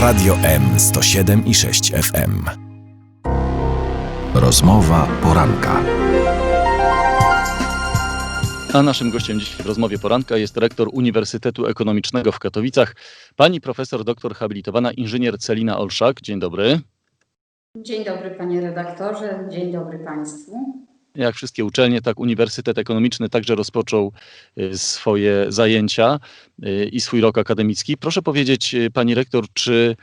Radio M 107 i 6 FM. Rozmowa poranka. A naszym gościem dziś w rozmowie poranka jest rektor Uniwersytetu Ekonomicznego w Katowicach, pani profesor doktor habilitowana inżynier Celina Olszak. Dzień dobry. Dzień dobry panie redaktorze, dzień dobry państwu. Jak wszystkie uczelnie, tak Uniwersytet Ekonomiczny także rozpoczął y, swoje zajęcia y, i swój rok akademicki. Proszę powiedzieć, y, pani rektor, czy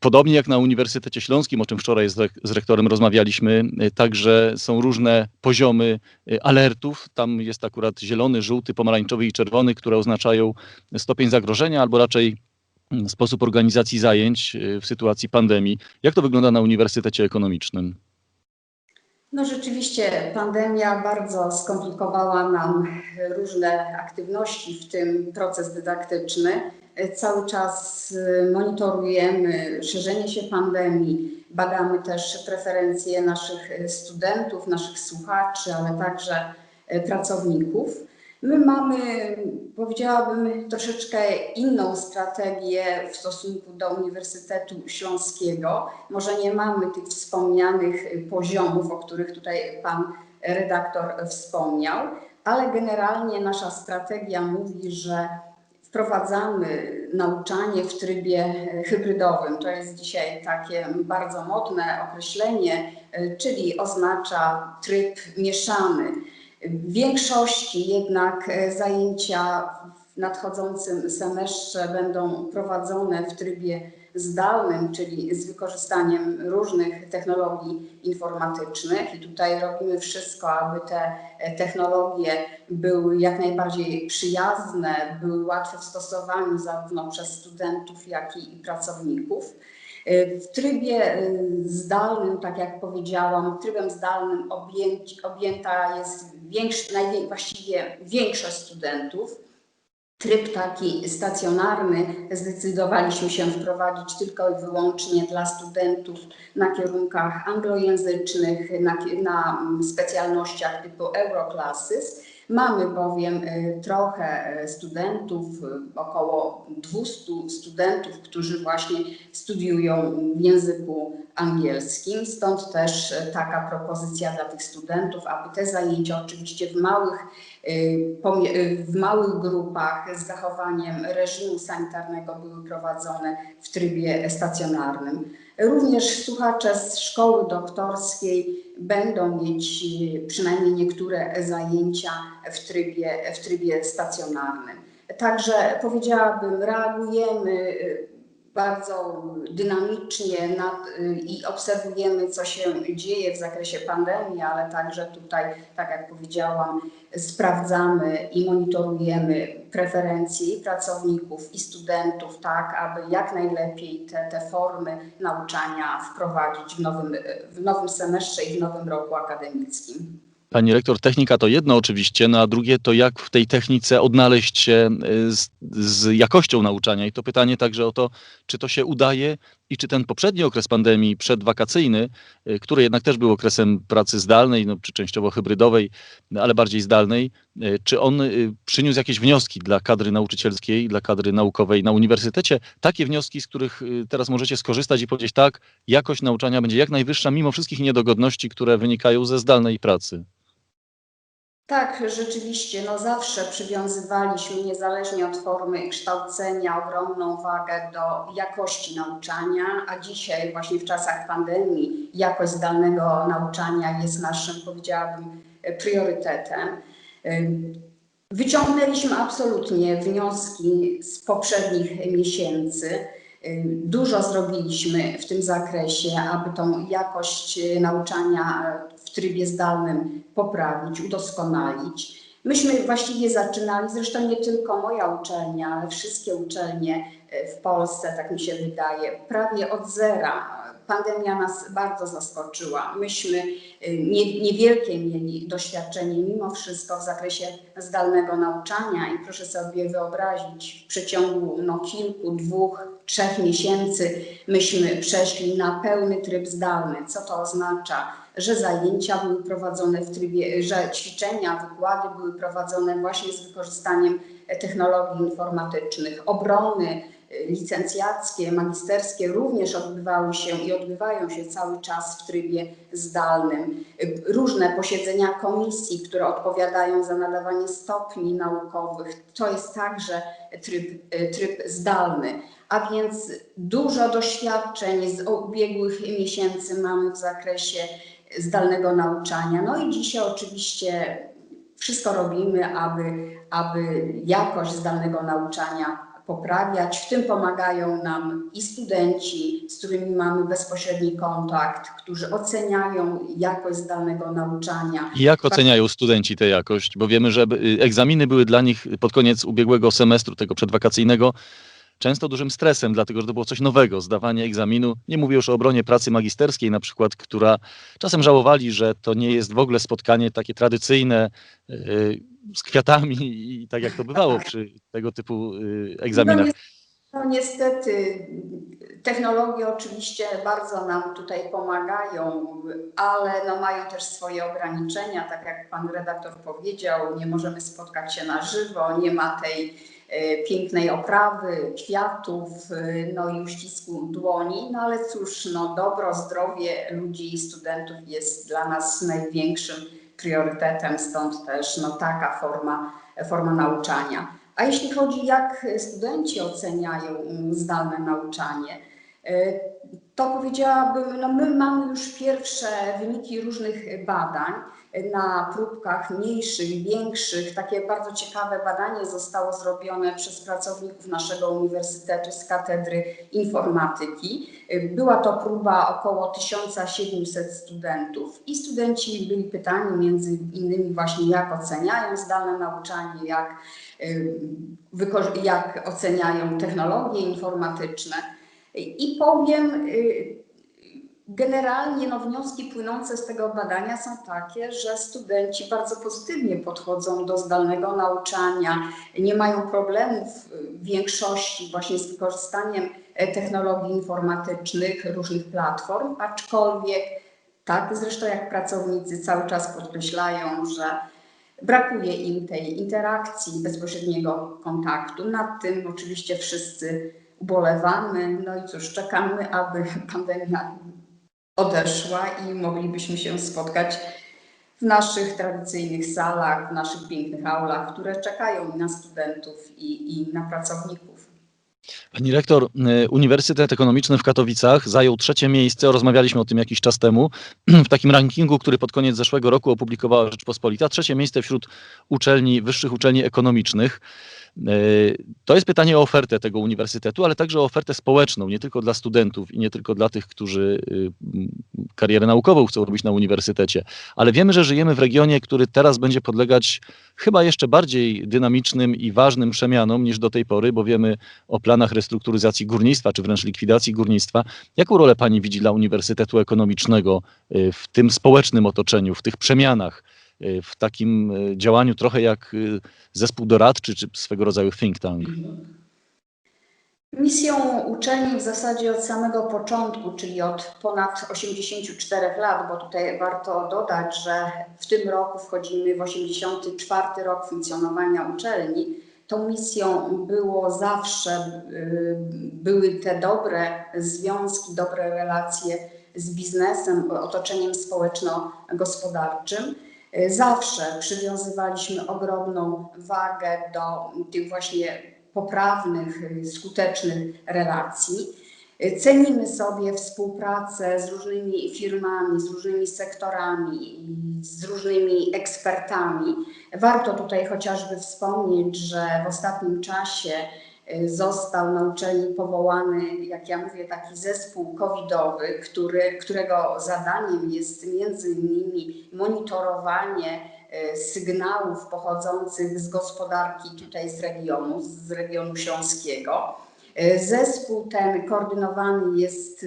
podobnie jak na Uniwersytecie Śląskim, o czym wczoraj z, rek- z rektorem rozmawialiśmy, także są różne poziomy alertów. Tam jest akurat zielony, żółty, pomarańczowy i czerwony, które oznaczają stopień zagrożenia albo raczej mm, sposób organizacji zajęć w sytuacji pandemii. Jak to wygląda na Uniwersytecie Ekonomicznym? No rzeczywiście pandemia bardzo skomplikowała nam różne aktywności, w tym proces dydaktyczny. Cały czas monitorujemy szerzenie się pandemii, badamy też preferencje naszych studentów, naszych słuchaczy, ale także pracowników. My mamy, powiedziałabym, troszeczkę inną strategię w stosunku do Uniwersytetu Śląskiego. Może nie mamy tych wspomnianych poziomów, o których tutaj pan redaktor wspomniał, ale generalnie nasza strategia mówi, że wprowadzamy nauczanie w trybie hybrydowym. To jest dzisiaj takie bardzo modne określenie, czyli oznacza tryb mieszany. Większości jednak e, zajęcia w nadchodzącym semestrze będą prowadzone w trybie zdalnym, czyli z wykorzystaniem różnych technologii informatycznych. I tutaj robimy wszystko, aby te e, technologie były jak najbardziej przyjazne, były łatwe w stosowaniu zarówno przez studentów, jak i pracowników. E, W trybie e, zdalnym, tak jak powiedziałam, trybem zdalnym objęta jest najwię- właściwie większość studentów. Tryb taki stacjonarny zdecydowaliśmy się wprowadzić tylko i wyłącznie dla studentów na kierunkach anglojęzycznych, na, na mm, specjalnościach typu Euroclasses. Mamy bowiem y, trochę y, studentów, y, około 200 studentów, którzy właśnie studiują w języku angielskim. Stąd też taka propozycja dla tych studentów, aby te zajęcia oczywiście w małych, w małych grupach z zachowaniem reżimu sanitarnego były prowadzone w trybie stacjonarnym. Również słuchacze z szkoły doktorskiej będą mieć y, przynajmniej niektóre zajęcia w trybie, w trybie stacjonarnym. Także powiedziałabym, reagujemy y, bardzo dynamicznie y, i obserwujemy, co się dzieje w zakresie pandemii, ale także tutaj, tak jak powiedziałam, sprawdzamy i monitorujemy preferencje i pracowników, i studentów, tak aby jak najlepiej te, te formy nauczania wprowadzić w nowym, w nowym semestrze i w nowym roku akademickim. Pani rektor, technika to jedno oczywiście, no a drugie to jak w tej technice odnaleźć się y, z, z jakością nauczania. I to pytanie także o to, czy to się udaje i czy ten poprzedni okres pandemii przedwakacyjny, y, który jednak też był okresem pracy zdalnej, no, czy częściowo hybrydowej, ale bardziej zdalnej, y, czy on y, przyniósł jakieś wnioski dla kadry nauczycielskiej, dla kadry naukowej na uniwersytecie, takie wnioski, z których teraz możecie skorzystać i powiedzieć tak, jakość nauczania będzie jak najwyższa mimo wszystkich niedogodności, które wynikają ze zdalnej pracy. Tak, rzeczywiście, no zawsze przywiązywaliśmy, niezależnie od formy kształcenia, ogromną wagę do jakości nauczania, a dzisiaj właśnie w czasach pandemii jakość zdalnego nauczania jest naszym, powiedziałabym, priorytetem. Wyciągnęliśmy absolutnie wnioski z poprzednich miesięcy. Dużo zrobiliśmy w tym zakresie, aby tą jakość nauczania trybie zdalnym poprawić, udoskonalić. Myśmy właściwie zaczynali, zresztą nie tylko moja uczelnia, ale wszystkie uczelnie y, w Polsce, tak mi się wydaje, prawie od zera. Pandemia nas bardzo zaskoczyła. Myśmy nie, niewielkie mieli doświadczenie mimo wszystko w zakresie zdalnego nauczania i proszę sobie wyobrazić, w przeciągu no, kilku, dwóch, trzech miesięcy myśmy przeszli na pełny tryb zdalny. Co to oznacza? Że zajęcia były prowadzone w trybie, że ćwiczenia, wykłady były prowadzone właśnie z wykorzystaniem technologii informatycznych, obrony licencjackie, magisterskie również odbywały się i odbywają się cały czas w trybie zdalnym. Różne posiedzenia komisji, które odpowiadają za nadawanie stopni naukowych, to jest także tryb, tryb zdalny. A więc dużo doświadczeń z ubiegłych miesięcy mamy w zakresie zdalnego nauczania. No i dzisiaj oczywiście wszystko robimy, aby, aby jakość zdalnego nauczania poprawiać. W tym pomagają nam i studenci, z którymi mamy bezpośredni kontakt, którzy oceniają jakość zdalnego nauczania. I jak oceniają studenci tę jakość? Bo wiemy, że y, egzaminy były dla nich pod koniec ubiegłego semestru, tego przedwakacyjnego, często dużym stresem, dlatego że to było coś nowego, zdawanie egzaminu. Nie mówię już o obronie pracy magisterskiej na przykład, która czasem żałowali, że to nie jest w ogóle spotkanie takie tradycyjne y, z kwiatami i tak jak to bywało przy tego typu y, egzaminach. No, no niestety technologie oczywiście bardzo nam tutaj pomagają, ale no mają też swoje ograniczenia, tak jak pan redaktor powiedział, nie możemy spotkać się na żywo, nie ma tej pięknej oprawy, kwiatów, e, no i uścisku dłoni, no ale cóż, no dobro, zdrowie ludzi i studentów jest dla nas największym priorytetem, stąd też no taka forma, forma nauczania. A jeśli chodzi jak studenci oceniają mm, zdalne nauczanie, y, to powiedziałabym, no my mamy już pierwsze wyniki różnych badań na próbkach mniejszych, większych. Takie bardzo ciekawe badanie zostało zrobione przez pracowników naszego uniwersytetu z katedry informatyki. Była to próba około 1700 studentów i studenci byli pytani między innymi właśnie jak oceniają zdalne nauczanie, jak, jak oceniają technologie informatyczne. I powiem, y, generalnie no, wnioski płynące z tego badania są takie, że studenci bardzo pozytywnie podchodzą do zdalnego nauczania, nie mają problemów w większości właśnie z wykorzystaniem e, technologii informatycznych, różnych platform, aczkolwiek tak zresztą jak pracownicy cały czas podkreślają, że brakuje im tej interakcji, bezpośredniego kontaktu. Nad tym oczywiście wszyscy ubolewamy. No i cóż, czekamy, aby pandemia odeszła i moglibyśmy się spotkać w naszych tradycyjnych salach, w naszych pięknych aulach, które czekają na studentów, i, i na pracowników. Pani rektor, y, Uniwersytet Ekonomiczny w Katowicach zajął trzecie miejsce, rozmawialiśmy o tym jakiś czas temu, w takim rankingu, który pod koniec zeszłego roku opublikowała Rzeczpospolita. Trzecie miejsce wśród uczelni, wyższych uczelni ekonomicznych. To jest pytanie o ofertę tego uniwersytetu, ale także o ofertę społeczną, nie tylko dla studentów i nie tylko dla tych, którzy y, karierę naukową chcą robić na uniwersytecie. Ale wiemy, że żyjemy w regionie, który teraz będzie podlegać chyba jeszcze bardziej dynamicznym i ważnym przemianom niż do tej pory, bo wiemy o planach restrukturyzacji górnictwa, czy wręcz likwidacji górnictwa. Jaką rolę pani widzi dla Uniwersytetu Ekonomicznego y, w tym społecznym otoczeniu, w tych przemianach, w takim y, działaniu trochę jak y, zespół doradczy, czy swego rodzaju think tank? Misją uczelni w zasadzie od samego początku, czyli od ponad 84 lat, bo tutaj warto dodać, że w tym roku wchodzimy w 84 rok funkcjonowania uczelni. Tą misją było zawsze, y, były te dobre związki, dobre relacje z biznesem, otoczeniem społeczno-gospodarczym. Y, Zawsze przywiązywaliśmy ogromną wagę do tych właśnie poprawnych, y, skutecznych relacji. Y, Cenimy sobie współpracę z różnymi firmami, z różnymi sektorami, z różnymi ekspertami. Warto tutaj chociażby wspomnieć, że w ostatnim czasie został na uczelni powołany, jak ja mówię, taki zespół covidowy, który, którego zadaniem jest między innymi monitorowanie e, sygnałów pochodzących z gospodarki tutaj z regionu, z regionu śląskiego. E, Zespół ten koordynowany jest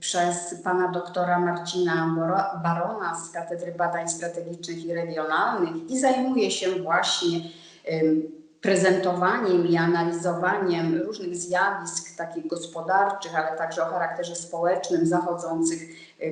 przez pana doktora Marcina Barona z Katedry Badań Strategicznych i Regionalnych i zajmuje się właśnie prezentowaniem i analizowaniem różnych zjawisk takich gospodarczych, ale także o charakterze społecznym zachodzących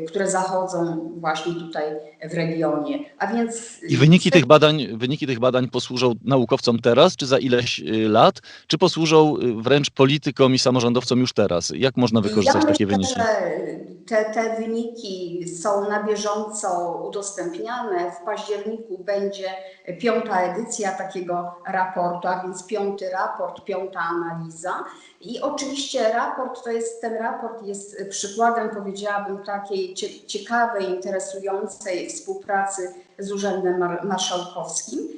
które zachodzą właśnie tutaj w regionie. A więc I wyniki tych badań, wyniki tych badań posłużą naukowcom teraz, czy za ileś y, lat, czy posłużą y, wręcz politykom i samorządowcom już teraz? Jak można wykorzystać ja takie myślę, wyniki? że te, te wyniki są na bieżąco udostępniane. W październiku będzie piąta edycja takiego raportu, a więc piąty raport, piąta analiza. I oczywiście raport to jest, ten raport jest przykładem, powiedziałabym, takiej cie- ciekawej, interesującej współpracy z Urzędem Mar- Marszałkowskim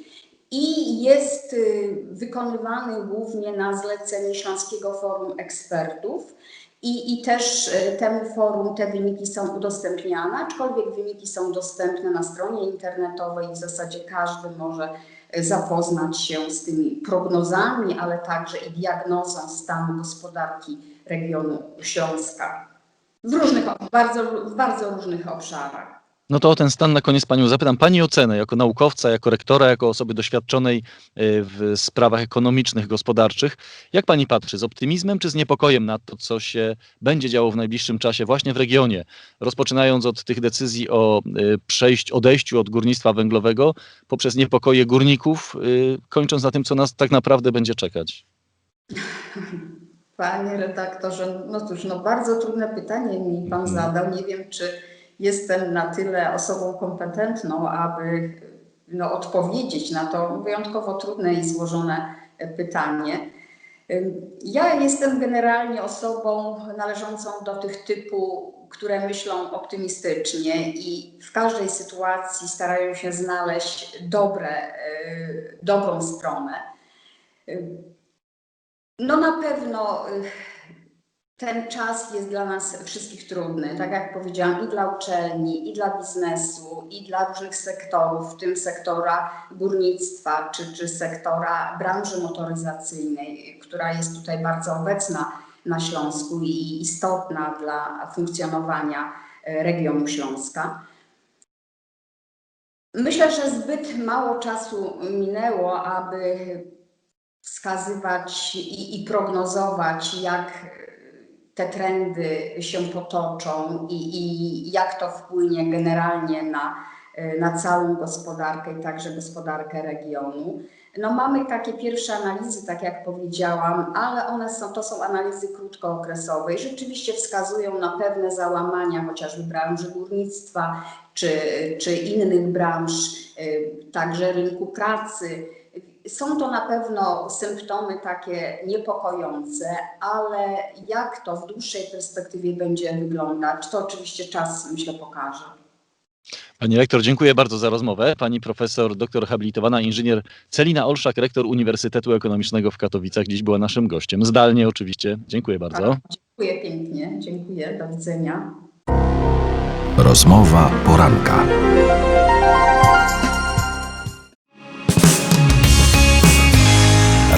i jest y, wykonywany głównie na zlecenie Śląskiego Forum Ekspertów. I, I też y, temu forum te wyniki są udostępniane, aczkolwiek wyniki są dostępne na stronie internetowej i w zasadzie każdy może zapoznać się z tymi prognozami, ale także i diagnozą stanu gospodarki regionu Śląska w różnych, bardzo, w bardzo różnych obszarach. No to o ten stan na koniec Panią zapytam. Pani ocenę jako naukowca, jako rektora, jako osoby doświadczonej y, w sprawach ekonomicznych, gospodarczych. Jak Pani patrzy, z optymizmem czy z niepokojem na to, co się będzie działo w najbliższym czasie właśnie w regionie? Rozpoczynając od tych decyzji o y, przejść, odejściu od górnictwa węglowego poprzez niepokoje górników, y, kończąc na tym, co nas tak naprawdę będzie czekać. Panie redaktorze, no cóż, no bardzo trudne pytanie mi Pan Mhm. zadał. Nie wiem, czy jestem na tyle osobą kompetentną, aby no, odpowiedzieć na to wyjątkowo trudne i złożone e, pytanie. Ja jestem generalnie osobą należącą do tych typu, które myślą optymistycznie i w każdej sytuacji starają się znaleźć dobre, y, dobrą stronę. No na pewno y, ten czas jest dla nas wszystkich trudny, tak jak powiedziałam, i dla uczelni, i dla biznesu, i dla różnych sektorów, w tym sektora górnictwa, czy, czy sektora branży motoryzacyjnej, która jest tutaj bardzo obecna na Śląsku i istotna dla funkcjonowania e, regionu Śląska. Myślę, że zbyt mało czasu minęło, aby wskazywać i, i prognozować, jak te trendy się potoczą i, i jak to wpłynie generalnie na, na całą gospodarkę i także gospodarkę regionu. No mamy takie pierwsze analizy, tak jak powiedziałam, ale one są, to są analizy krótkookresowe i rzeczywiście wskazują na pewne załamania, chociażby branży górnictwa czy, czy innych branż, y, także rynku pracy. Są to na pewno symptomy takie niepokojące, ale jak to w dłuższej perspektywie będzie wyglądać, to oczywiście czas myślę pokaże. Pani rektor, dziękuję bardzo za rozmowę. Pani profesor, doktor habilitowana inżynier Celina Olszak, rektor Uniwersytetu Ekonomicznego w Katowicach, dziś była naszym gościem. Zdalnie oczywiście. Dziękuję bardzo. Tak, dziękuję pięknie, dziękuję, do widzenia. Rozmowa poranka.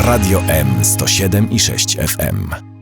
Radio M 107 i 6 FM.